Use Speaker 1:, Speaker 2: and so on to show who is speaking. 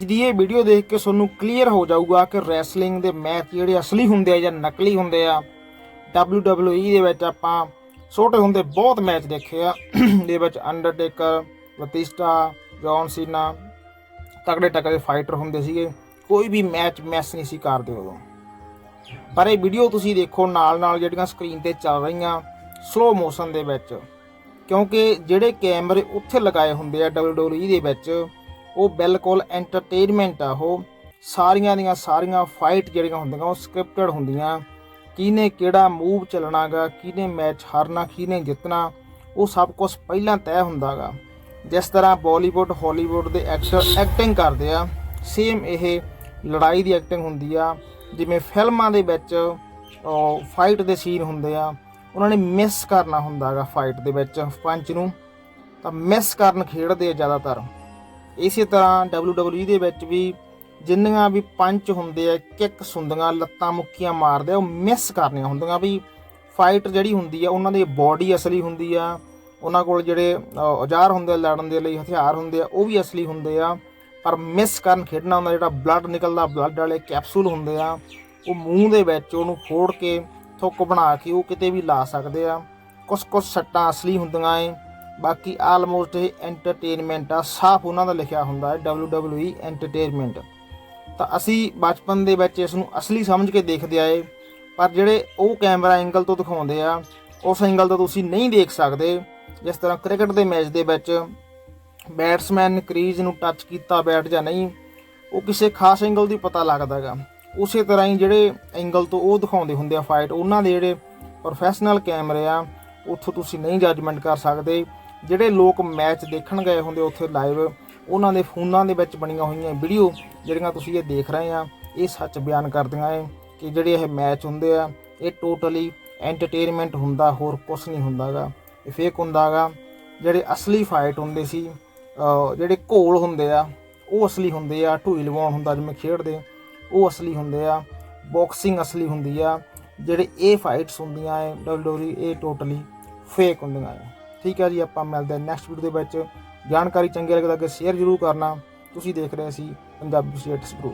Speaker 1: ਜਿਹਦੀ ਇਹ ਵੀਡੀਓ ਦੇਖ ਕੇ ਤੁਹਾਨੂੰ ਕਲੀਅਰ ਹੋ ਜਾਊਗਾ ਕਿ ਰੈਸਲਿੰਗ ਦੇ ਮੈਚ ਜਿਹੜੇ ਅਸਲੀ ਹੁੰਦੇ ਆ ਜਾਂ ਨਕਲੀ ਹੁੰਦੇ ਆ, WWE ਦੇ ਵਿੱਚ ਆਪਾਂ ਛੋਟੇ ਹੁੰਦੇ ਬਹੁਤ ਮੈਚ ਦੇਖੇ ਆ। ਦੇ ਵਿੱਚ ਅੰਡਰਟੇਕਰ ਬਤਿਸਟਾ ਜੌਨ ਸੀਨਾ ਤਕੜੇ ਤਕੜੇ ਫਾਈਟਰ ਹੁੰਦੇ ਸੀਗੇ। ਕੋਈ ਵੀ ਮੈਚ ਮੈਸ ਨਹੀਂ ਸੀ ਕਰਦੇ ਉਦੋਂ। ਪਰ ਇਹ ਵੀਡੀਓ ਤੁਸੀਂ ਦੇਖੋ ਨਾਲ ਨਾਲ ਜਿਹੜੀਆਂ ਸਕਰੀਨ ਤੇ ਚੱਲ ਰਹੀਆਂ ਸਲੋ ਮੋਸ਼ਨ ਦੇ ਵਿੱਚ। ਕਿਉਂਕਿ ਜਿਹੜੇ ਕੈਮਰੇ ਉੱਥੇ ਲਗਾਏ ਹੁੰਦੇ ਆ WWE ਦੇ ਵਿੱਚ ਉਹ ਬਿਲਕੁਲ ਐਂਟਰਟੇਨਮੈਂਟ ਆ, ਉਹ ਸਾਰੀਆਂ ਦੀਆਂ ਸਾਰੀਆਂ ਫਾਈਟ ਜਿਹੜੀਆਂ ਹੁੰਦੀਆਂ, ਉਹ ਸਕ੍ਰਿਪਟਡ ਹੁੰਦੀਆਂ। ਕਿਹਨੇ ਕਿਹੜਾ ਮੂਵ ਚੱਲਣਾਗਾ, ਕਿਹਨੇ ਮੈਚ ਹਾਰਨਾ, ਕਿਹਨੇ ਜਿੱਤਣਾ, ਉਹ ਸਭ ਕੁਝ ਪਹਿਲਾਂ ਤੈਅ ਹੁੰਦਾਗਾ। ਜਿਸ ਤਰ੍ਹਾਂ ਬਾਲੀਵੁੱਡ ਹਾਲੀਵੁੱਡ ਦੇ ਐਕਟਰ ਐਕਟਿੰਗ ਕਰਦੇ ਆ ਸੇਮ ਇਹ ਲੜਾਈ ਦੀ ਐਕਟਿੰਗ ਹੁੰਦੀ ਆ, ਜਿਵੇਂ ਫਿਲਮਾਂ ਦੇ ਵਿੱਚ ਫਾਈਟ ਦੇ ਸੀਨ ਹੁੰਦੇ ਆ, ਉਹਨਾਂ ਨੇ ਮਿਸ ਕਰਨਾ ਹੁੰਦਾਗਾ ਫਾਈਟ ਦੇ ਵਿੱਚ ਪੰਚ ਨੂੰ। ਤਾਂ ਮਿਸ ਕਰਨ ਖੇਡਦੇ ਆ ਜ਼ਿਆਦਾਤਰ। ਇਸੇ ਤਰ੍ਹਾਂ WWE ਦੇ ਵਿੱਚ ਵੀ ਜਿੰਨੀਆਂ ਵੀ ਪੰਚ ਹੁੰਦੇ ਆ ਕਿੱਕ ਹੁੰਦੀਆਂ ਲੱਤਾਂ ਮੁੱਕੀਆਂ ਮਾਰਦੇ ਆ, ਉਹ ਮਿਸ ਕਰਨੀਆਂ ਹੁੰਦੀਆਂ ਵੀ ਫਾਈਟ ਜਿਹੜੀ ਹੁੰਦੀ ਆ, ਉਹਨਾਂ ਦੀ ਬਾਡੀ ਅਸਲੀ ਹੁੰਦੀ ਆ, ਉਹਨਾਂ ਕੋਲ ਜਿਹੜੇ ਔਜ਼ਾਰ ਹੁੰਦੇ ਆ, ਲੜਨ ਦੇ ਲਈ ਹਥਿਆਰ ਹੁੰਦੇ ਆ, ਉਹ ਵੀ ਅਸਲੀ ਹੁੰਦੇ ਆ, ਪਰ ਮਿਸ ਕਰਨ ਖੇਡਣਾ ਹੁੰਦਾ, ਜਿਹੜਾ ਬਲੱਡ ਨਿਕਲਦਾ ਬਲੱਡ ਵਾਲੇ ਕੈਪਸੂਲ ਹੁੰਦੇ ਆ, ਉਹ ਮੂੰਹ ਦੇ ਵਿੱਚ ਉਹਨੂੰ ਫੋੜ ਕੇ, ਥੁੱਕ ਬਣਾ ਕੇ ਉਹ ਕਿਤੇ ਵੀ ਲਾ ਸਕਦੇ ਆ ਕੁਝ ਕੁਝ ਸੱਟਾਂ ਅਸਲੀ ਹੁੰਦੀਆਂ ਏ ਬਾਕੀ ਆਲਮੋਸਟ ਇਹ ਐਂਟਰਟੇਨਮੈਂਟ ਆ, ਸਾਫ਼ ਉਹਨਾਂ ਦਾ ਲਿਖਿਆ ਹੁੰਦਾ ਹੈ, WWE ਐਂਟਰਟੇਨਮੈਂਟ ਤਾਂ ਅਸੀਂ ਬਚਪਨ ਦੇ ਵਿੱਚ ਇਸ ਨੂੰ ਅਸਲੀ ਸਮਝ ਕੇ ਦੇਖਦੇ ਆਏ, ਪਰ ਜਿਹੜੇ ਉਹ ਕੈਮਰਾ ਐਂਗਲ ਤੋਂ ਦਿਖਾਉਂਦੇ ਆ, ਉਸ ਐਂਗਲ ਤੋਂ ਤੁਸੀਂ ਨਹੀਂ ਦੇਖ ਸਕਦੇ। ਜਿਸ ਤਰ੍ਹਾਂ ਕ੍ਰਿਕਟ ਦੇ ਮੈਚ ਦੇ ਵਿੱਚ ਬੈਟਸਮੈਨ ਨੇ ਕ੍ਰੀਜ਼ ਨੂੰ ਟੱਚ ਕੀਤਾ ਬੈਟ ਜਾਂ ਨਹੀਂ, ਉਹ ਕਿਸੇ ਖਾਸ ਐਂਗਲ ਦੀ ਪਤਾ ਲੱਗਦਾਗਾ ਉਸੇ ਤਰ੍ਹਾਂ ਹੀ ਜਿਹੜੇ ਐਂਗਲ ਤੋਂ ਉਹ ਦਿਖਾਉਂਦੇ ਹੁੰਦੇ ਆ ਫਾਈਟ ਉਹਨਾਂ ਦੇ ਜਿਹੜੇ ਪ੍ਰੋਫੈਸ਼ਨਲ ਕੈਮਰੇ ਆ, ਉੱਥੋਂ ਤੁਸੀਂ ਨਹੀਂ ਜੱਜਮੈਂਟ ਕਰ ਸਕਦੇ। ਜਿਹੜੇ ਲੋਕ ਮੈਚ ਦੇਖਣ ਗਏ ਹੁੰਦੇ ਉੱਥੇ ਲਾਈਵ, ਉਹਨਾਂ ਦੇ ਫੋਨਾਂ ਦੇ ਵਿੱਚ ਬਣੀਆਂ ਹੋਈਆਂ ਵੀਡੀਓ ਜਿਹੜੀਆਂ ਤੁਸੀਂ ਇਹ ਦੇਖ ਰਹੇ ਆ, ਇਹ ਸੱਚ ਬਿਆਨ ਕਰਦੀਆਂ ਏ ਕਿ ਜਿਹੜੇ ਇਹ ਮੈਚ ਹੁੰਦੇ ਆ, ਇਹ ਟੋਟਲੀ ਐਂਟਰਟੇਨਮੈਂਟ ਹੁੰਦਾ, ਹੋਰ ਕੁਝ ਨਹੀਂ ਹੁੰਦਾਗਾ। ਇਹ ਫੇਕ ਹੁੰਦਾਗਾ, ਜਿਹੜੇ ਅਸਲੀ ਫਾਈਟ ਹੁੰਦੇ ਸੀ ਜਿਹੜੇ ਘੋਲ ਹੁੰਦੇ ਆ, ਉਹ ਅਸਲੀ ਹੁੰਦੇ ਆ, ਢੂਈ ਲਵਾਉਣ ਹੁੰਦਾ ਜਿਵੇਂ ਖੇਡਦੇ, ਉਹ ਅਸਲੀ ਹੁੰਦੇ ਆ ਬਾਕਸਿੰਗ ਅਸਲੀ ਹੁੰਦੀ ਆ, ਜਿਹੜੇ ਇਹ ਫਾਈਟਸ ਹੁੰਦੀਆਂ ਐ WWE ਇਹ ਟੋਟਲੀ ਫੇਕ ਹੁੰਦੀਆਂ ਐ ਠੀਕ ਹੈ ਜੀ, ਆਪਾਂ ਮਿਲਦੇ ਨੈਕਸਟ ਵੀਡੀਓ ਦੇ ਵਿੱਚ। ਜਾਣਕਾਰੀ ਚੰਗੀ ਲੱਗਦਾ ਕਿ ਸ਼ੇਅਰ ਜ਼ਰੂਰ ਕਰਨਾ। ਤੁਸੀਂ ਦੇਖ ਰਹੇ ਸੀ ਪੰਜਾਬੀ ਸਟੇਟਸ ਪ੍ਰੋ